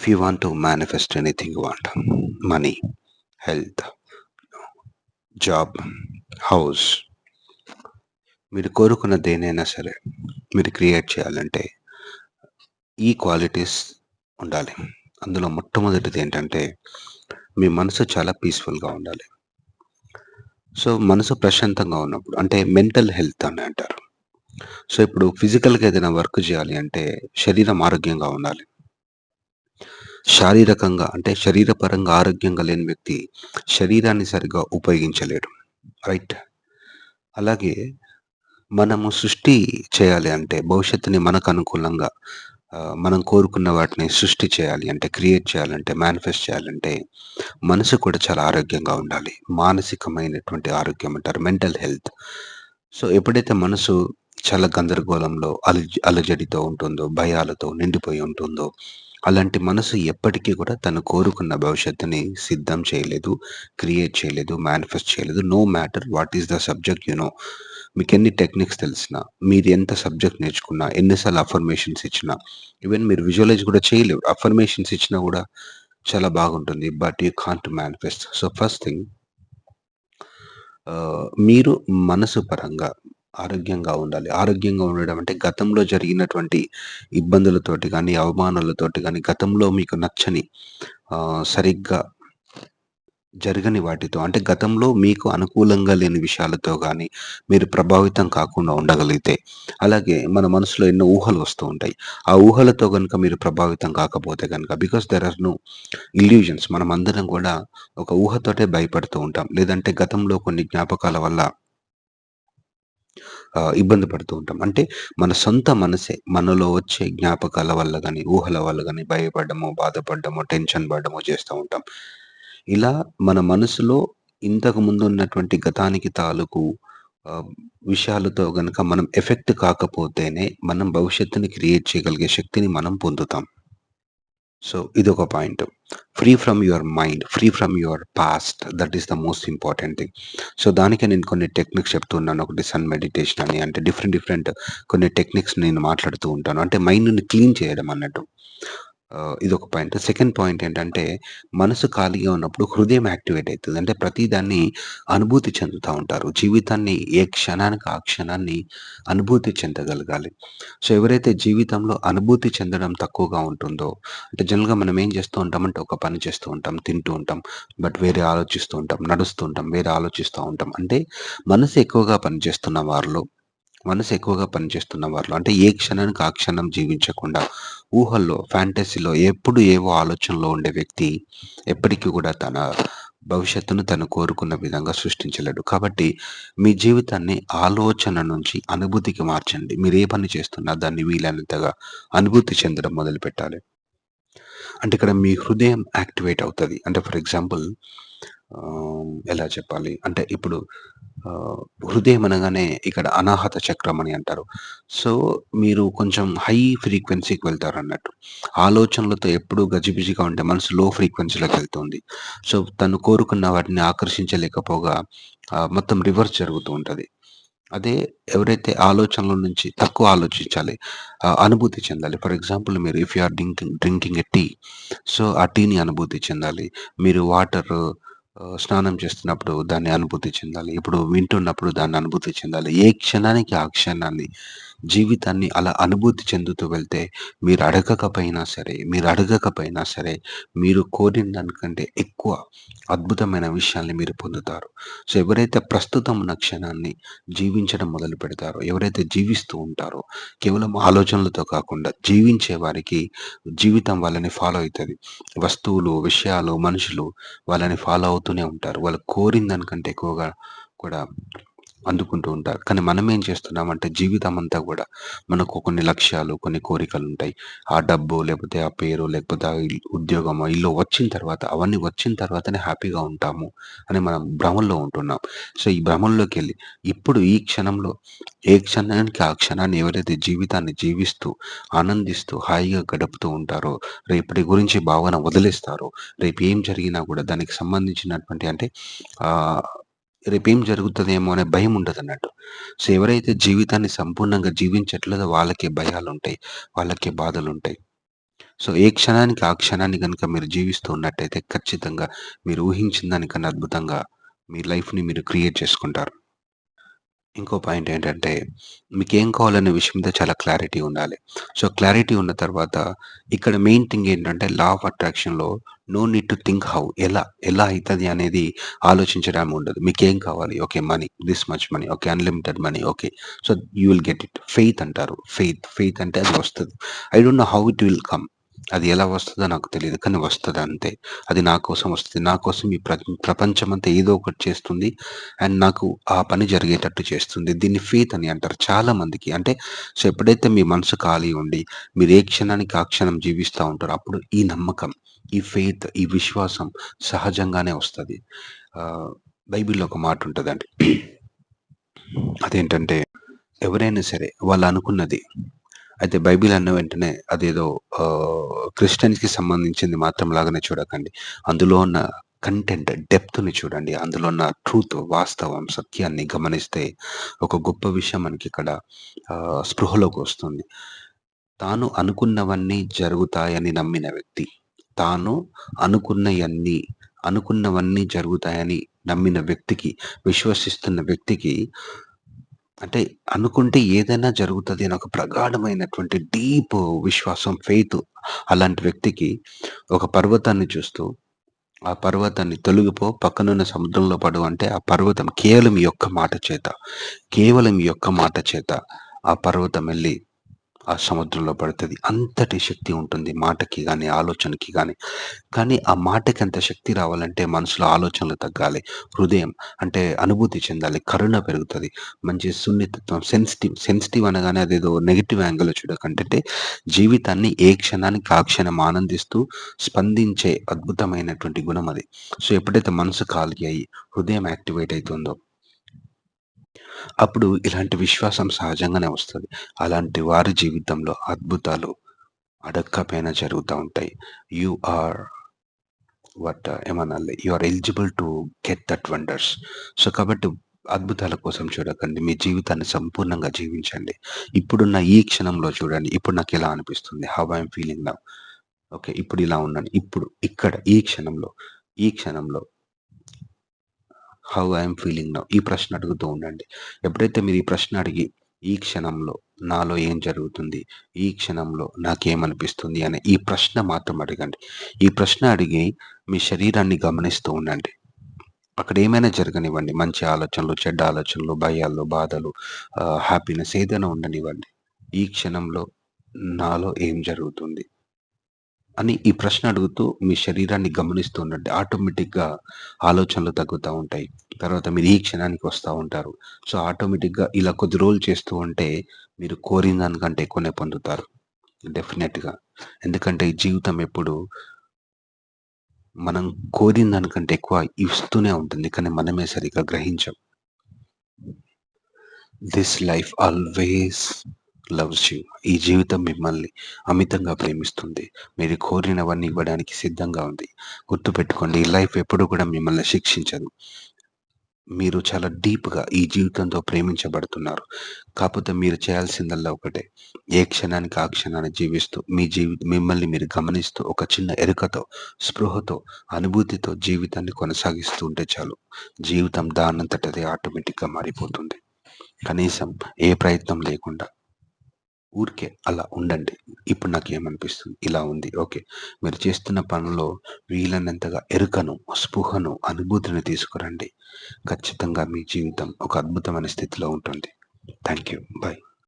if you want to manifest anything you want money health job house మీరు కోరుకున్న దేనైనా సరే మీరు క్రియేట్ చేయాలంటే ఈ క్వాలిటీస్ ఉండాలి. అందులో మొట్టమొదటిది ఏంటంటే మీ మనసు చాలా పీస్ఫుల్గా ఉండాలి. సో మనసు ప్రశాంతంగా ఉన్నప్పుడు అంటే మెంటల్ హెల్త్ అని అంటారు. సో ఇప్పుడు ఫిజికల్గా ఏదైనా వర్క్ చేయాలి అంటే శరీరం ఆరోగ్యంగా ఉండాలి. శారీరకంగా అంటే శరీరపరంగా ఆరోగ్యంగా లేని వ్యక్తి శరీరాన్ని సరిగ్గా ఉపయోగించలేడు. రైట్? అలాగే మనము సృష్టి చేయాలి అంటే భవిష్యత్తుని మనకు అనుకూలంగా మనం కోరుకున్న వాటిని సృష్టి చేయాలి అంటే క్రియేట్ చేయాలంటే మేనిఫెస్ట్ చేయాలంటే మనసు కూడా చాలా ఆరోగ్యంగా ఉండాలి. మానసికమైనటువంటి ఆరోగ్యం అంటారు మెంటల్ హెల్త్. సో ఎప్పుడైతే మనసు చాలా గందరగోళంలో అలజ అలజడితో ఉంటుందో భయాలతో నిండిపోయి ఉంటుందో అలాంటి మనసు ఎప్పటికీ కూడా తను కోరుకున్న భవిష్యత్తుని సిద్ధం చేయలేదు క్రియేట్ చేయలేదు మేనిఫెస్ట్ చేయలేదు. No matter what is the subject you know మీకు ఎన్ని టెక్నిక్స్ తెలిసినా మీరు ఎంత సబ్జెక్ట్ నేర్చుకున్నా ఎన్నిసార్లు అఫర్మేషన్స్ ఇచ్చినా ఈవెన్ మీరు విజువలైజ్ కూడా చేయలేరు. అఫర్మేషన్స్ ఇచ్చినా కూడా చాలా బాగుంటుంది but you can't manifest so first thing మీరు మనసు పరంగా ఆరోగ్యంగా ఉండాలి. ఆరోగ్యంగా ఉండడం అంటే గతంలో జరిగినటువంటి ఇబ్బందులతోటి కానీ అవమానాలతోటి కానీ గతంలో మీకు నచ్చని సరిగ్గా జరగని వాటితో అంటే గతంలో మీకు అనుకూలంగా లేని విషయాలతో కానీ మీరు ప్రభావితం కాకుండా ఉండగలిగితే అలాగే మన మనసులో ఎన్నో ఊహలు వస్తూ ఉంటాయి. ఆ ఊహలతో కనుక మీరు ప్రభావితం కాకపోతే కనుక because there are no illusions మనం అందరం కూడా ఒక ఊహతోటే భయపడుతూ ఉంటాం. లేదంటే గతంలో కొన్ని జ్ఞాపకాల వల్ల ఇబ్బంది పడుతూ ఉంటాం. అంటే మన సొంత మనసే మనలో వచ్చే జ్ఞాపకాల వల్ల కానీ ఊహల వల్ల కానీ భయపడము బాధపడము టెన్షన్ పడము చేస్తూ ఉంటాం. ఇలా మన మనసులో ఇంతకు ముందు ఉన్నటువంటి గతానికి తాలూకు విషయాలతో గనక మనం ఎఫెక్ట్ కాకపోతేనే మనం భవిష్యత్తుని క్రియేట్ చేయగలిగే శక్తిని మనం పొందుతాం. సో ఇది ఒక point. Free from your mind free from your past that is the most important thing so దానికి నేను కొన్ని టెక్నిక్స్ చెప్తున్నాను ఒకటి సన్ మెడిటేషన్ అని అంటే డిఫరెంట్ డిఫరెంట్ కొన్ని టెక్నిక్స్ నేను మాట్లాడుతూ ఉంటాను. అంటే మైండ్ని క్లీన్ చేయడం అన్నట్టు. ఇది ఒక పాయింట్. సెకండ్ పాయింట్ ఏంటంటే మనసు ఖాళీగా ఉన్నప్పుడు హృదయం యాక్టివేట్ అవుతుంది. అంటే ప్రతి దాన్ని అనుభూతి చెందుతూ ఉంటారు. జీవితాన్ని ఏ క్షణానికి ఆ క్షణాన్ని అనుభూతి చెందగలగాలి. సో ఎవరైతే జీవితంలో అనుభూతి చెందడం తక్కువగా ఉంటుందో అంటే జనరల్గా మనం ఏం చేస్తూ ఉంటామంటే ఒక పని చేస్తూ ఉంటాం తింటూ ఉంటాం బట్ వేరే ఆలోచిస్తూ ఉంటాం నడుస్తూ ఉంటాం వేరే ఆలోచిస్తూ ఉంటాం. అంటే మనసు ఎక్కువగా పనిచేస్తున్న వారిలో మనసు ఎక్కువగా పనిచేస్తున్న వారిలో అంటే ఏ క్షణానికి ఆ క్షణం జీవించకుండా ఊహల్లో ఫ్యాంటసీలో ఎప్పుడు ఏవో ఆలోచనలో ఉండే వ్యక్తి ఎప్పటికీ కూడా తన భవిష్యత్తును తను కోరుకున్న విధంగా సృష్టించలేడు. కాబట్టి మీ జీవితాన్ని ఆలోచన నుంచి అనుభూతికి మార్చండి. మీరు ఏ పని చేస్తున్నా దాన్ని వీలైనంతగా అనుభూతి చెందడం మొదలు పెట్టాలి. అంటే ఇక్కడ మీ హృదయం యాక్టివేట్ అవుతుంది. అంటే ఫర్ ఎగ్జాంపుల్ ఎలా చెప్పాలి? అంటే ఇప్పుడు హృదయం అనగానే ఇక్కడ అనాహత చక్రం అని అంటారు. సో మీరు కొంచెం హై ఫ్రీక్వెన్సీకి వెళ్తారు అన్నట్టు. ఆలోచనలతో ఎప్పుడు గజిబిజిగా ఉంటే మనసు లో ఫ్రీక్వెన్సీలోకి వెళ్తుంది. సో తను కోరుకున్న వాటిని ఆకర్షించలేకపోగా మొత్తం రివర్స్ జరుగుతూ ఉంటుంది. అదే ఎవరైతే ఆలోచనల నుంచి తక్కువ ఆలోచించాలి అనుభూతి చెందాలి. ఫర్ ఎగ్జాంపుల్ మీరు if you are drinking drinking a tea so ఆ టీని అనుభూతి చెందాలి. మీరు వాటర్ స్నానం చేస్తున్నప్పుడు దాన్ని అనుభూతి చెందాలి. ఇప్పుడు వింటున్నప్పుడు దాన్ని అనుభూతి చెందాలి. ఏ క్షణానికి ఆ క్షణాన్ని జీవితాన్ని అలా అనుభూతి చెందుతూ వెళ్తే మీరు అడగకపోయినా సరే మీరు అడగకపోయినా సరే మీరు కోరిన దానికంటే ఎక్కువ అద్భుతమైన విషయాల్ని మీరు పొందుతారు. సో ఎవరైతే ప్రస్తుతం ఉన్న క్షణాన్ని జీవించడం మొదలు పెడతారో ఎవరైతే జీవిస్తూ ఉంటారో కేవలం ఆలోచనలతో కాకుండా జీవించే వారికి జీవితం వాళ్ళని ఫాలో అవుతుంది. వస్తువులు విషయాలు మనుషులు వాళ్ళని ఫాలో అవుతూనే ఉంటారు. వాళ్ళు కోరిన దానికంటే ఎక్కువగా కూడా అందుకుంటూ ఉంటారు. కానీ మనం ఏం చేస్తున్నామంటే జీవితం అంతా కూడా మనకు కొన్ని లక్ష్యాలు కొన్ని కోరికలు ఉంటాయి. ఆ డబ్బు లేకపోతే ఆ పేరు లేకపోతే ఆ ఉద్యోగము ఇల్లు వచ్చిన తర్వాత అవన్నీ వచ్చిన తర్వాతనే హ్యాపీగా ఉంటాము అని మనం భ్రమంలో ఉంటున్నాం. సో ఈ భ్రమంలోకి వెళ్ళి ఇప్పుడు ఈ క్షణంలో ఏ క్షణానికి ఆ క్షణాన్ని ఎవరైతే జీవితాన్ని జీవిస్తూ ఆనందిస్తూ హాయిగా గడుపుతూ ఉంటారో రేపటి గురించి భావన వదిలేస్తారో రేపు ఏం జరిగినా కూడా దానికి సంబంధించినటువంటి అంటే ఆ రేపేం జరుగుతుందేమో అనే భయం ఉండదు అన్నట్టు సో ఎవరైతే జీవితాన్ని సంపూర్ణంగా జీవించట్లేదో వాళ్ళకే భయాలు ఉంటాయి వాళ్ళకే బాధలు ఉంటాయి సో, ఏ క్షణానికి ఆ క్షణాన్ని కనుక మీరు జీవిస్తూ ఉన్నట్టయితే ఖచ్చితంగా మీరు ఊహించిన దానికన్నా అద్భుతంగా మీ లైఫ్‌ని మీరు క్రియేట్ చేసుకుంటారు. ఇంకో పాయింట్ ఏంటంటే, మీకు ఏం కావాలనే విషయం మీద చాలా క్లారిటీ ఉండాలి. సో, క్లారిటీ ఉన్న తర్వాత ఇక్కడ మెయిన్ థింగ్ ఏంటంటే law of అట్రాక్షన్‌లో no need to think how ఎలా, ఎలా అయితది అనేది ఆలోచించడం ఉండదు. మీకేం కావాలి? Okay. Money. This much money. Okay. Unlimited money. Okay. So, you will get it. Faith అంటారు. ఫెయిత్. ఫెయిత్ అంటే అది వస్తది. I don't know how it will come. అది ఎలా వస్తుందో నాకు తెలియదు కానీ వస్తుంది అంతే. అది నా కోసం వస్తుంది నా కోసం ఈ ప్ర ప్రపంచమంతా ఏదో ఒకటి చేస్తుంది. అండ్ నాకు ఆ పని జరిగేటట్టు చేస్తుంది. దీన్ని ఫీత్ అని అంటారు చాలా మందికి. అంటే సో, ఎప్పుడైతే మీ మనసు ఖాళీ ఉండి మీరు ఏ క్షణానికి ఆ క్షణం జీవిస్తూ ఉంటారో అప్పుడు ఈ నమ్మకం, ఈ ఫెయిత్, ఈ విశ్వాసం సహజంగానే వస్తుంది బైబిల్‌లో ఒక మాట ఉంటదండి. అదేంటంటే ఎవరైనా సరే వాళ్ళు అనుకున్నది అయితే బైబిల్ అన్న వెంటనే అదేదో క్రిస్టియన్స్‌కి సంబంధించింది మాత్రం లాగానే చూడకండి. అందులో ఉన్న కంటెంట్, డెప్త్‌ని చూడండి. అందులో ఉన్న ట్రూత్, వాస్తవం, సత్యాన్ని గమనిస్తే ఒక గొప్ప విషయం మనకి ఇక్కడ స్పృహలోకి వస్తుంది తాను అనుకున్నవన్నీ జరుగుతాయని నమ్మిన వ్యక్తి, తాను అనుకున్నవన్నీ అనుకున్నవన్నీ జరుగుతాయని నమ్మిన వ్యక్తికి, విశ్వసిస్తున్న వ్యక్తికి అంటే అనుకుంటే ఏదైనా జరుగుతది అని ఒక ప్రగాఢమైనటువంటి డీప్ విశ్వాసం, ఫెయిత్ అలాంటి వ్యక్తికి ఒక పర్వతాన్ని చూస్తూ, ఆ పర్వతాన్ని తొలగిపో పక్కనున్న సముద్రంలో పడు అంటే ఆ పర్వతం కేవలం ఈ ఒక్క మాట చేత, కేవలం ఈ ఒక్క మాట చేత ఆ పర్వతం ఎళ్ళి ఆ సముద్రంలో పడుతుంది అంతటి శక్తి ఉంటుంది మాటకి కానీ ఆలోచనకి కానీ కానీ ఆ మాటకి అంత శక్తి రావాలంటే మనసులో ఆలోచనలు తగ్గాలి. హృదయం అంటే అనుభూతి చెందాలి. కరుణ పెరుగుతుంది మంచి సున్నితత్వం సెన్సిటివ్, సెన్సిటివ్ అనగానే అదేదో నెగిటివ్ యాంగిల్‌లో చూడకంటే జీవితాన్ని ఏ క్షణానికి ఆ క్షణం ఆనందిస్తూ స్పందించే అద్భుతమైనటువంటి గుణం అది. సో, ఎప్పుడైతే మనసు ఖాళీ అయ్యి, హృదయం యాక్టివేట్ అవుతుందో అప్పుడు ఇలాంటి విశ్వాసం సహజంగానే వస్తుంది అలాంటి వారి జీవితంలో అద్భుతాలు అడక్కపైన జరుగుతూ ఉంటాయి. యూ ఆర్ వాట్ ఏమనాలి? You are eligible to get that wonders. So, కాబట్టి అద్భుతాల కోసం చూడకండి. మీ జీవితాన్ని సంపూర్ణంగా జీవించండి. ఇప్పుడున్న ఈ క్షణంలో చూడండి. ఇప్పుడు నాకు ఎలా అనిపిస్తుంది? How I feeling now. Okay. ఇప్పుడు ఇలా ఉన్నాను. ఇప్పుడు, ఇక్కడ, ఈ క్షణంలో, ఈ క్షణంలో హౌ ఐ ఫీలింగ్ నౌ. ఈ ప్రశ్న అడుగుతూ ఉండండి. ఎప్పుడైతే మీరు ఈ ప్రశ్న అడిగి, ఈ క్షణంలో నాలో ఏం జరుగుతుంది? ఈ క్షణంలో నాకేమనిపిస్తుంది? అనే ఈ ప్రశ్న మాత్రం అడగండి. ఈ ప్రశ్న అడిగి మీ శరీరాన్ని గమనిస్తూ ఉండండి. అక్కడ ఏమైనా జరగనివ్వండి. మంచి ఆలోచనలు, చెడ్డ ఆలోచనలు, భయాలు, బాధలు, హ్యాపీనెస్ ఏదైనా ఉండనివ్వండి. ఈ క్షణంలో నాలో ఏం జరుగుతుంది? అని ఈ ప్రశ్న అడుగుతూ మీ శరీరాన్ని గమనిస్తూ ఉండండి. ఆటోమేటిక్‌గా ఆలోచనలు తగ్గుతూ ఉంటాయి. తర్వాత మీరు ఈ క్షణానికి వస్తూ ఉంటారు. సో, ఆటోమేటిక్‌గా ఇలా కొద్ది రోజులు చేస్తూ ఉంటే మీరు కోరిన దానికంటే ఎక్కువనే పొందుతారు. డెఫినెట్‌గా. ఎందుకంటే ఈ జీవితం ఎప్పుడు మనం కోరిన దానికంటే ఎక్కువ ఇస్తూనే ఉంటుంది. కానీ మనమే సరిగ్గా గ్రహించం. This life always loves you. ఈ జీవితం మిమ్మల్ని అమితంగా ప్రేమిస్తుంది. మీరు కోరినవన్నీ ఇవ్వడానికి సిద్ధంగా ఉంది. గుర్తుపెట్టుకోండి ఈ లైఫ్ ఎప్పుడు కూడా మిమ్మల్ని శిక్షించదు. మీరు చాలా డీప్‌గా ఈ జీవితంతో ప్రేమించబడుతున్నారు. కాకపోతే మీరు చేయాల్సిందల్లా ఒకటే. ఏ క్షణానికి ఆ క్షణాన్ని జీవిస్తూ, మీ జీవి మిమ్మల్ని మీరు గమనిస్తూ, ఒక చిన్న ఎరుకతో, స్పృహతో, అనుభూతితో జీవితాన్ని కొనసాగిస్తూ ఉంటే చాలు. జీవితం దానంతటది ఆటోమేటిక్‌గా మారిపోతుంది. కనీసం ఏ ప్రయత్నం లేకుండా. ఊరికే అలా ఉండండి. ఇప్పుడు నాకు ఏమనిపిస్తుంది ఇలా ఉంది. ఓకే. మీరు చేస్తున్న పనిలో వీలైనంతగా ఎరుకను, స్పృహను, అనుభూతిని తీసుకురండి. ఖచ్చితంగా మీ జీవితం ఒక అద్భుతమైన స్థితిలో ఉంటుంది. Thank you. బై.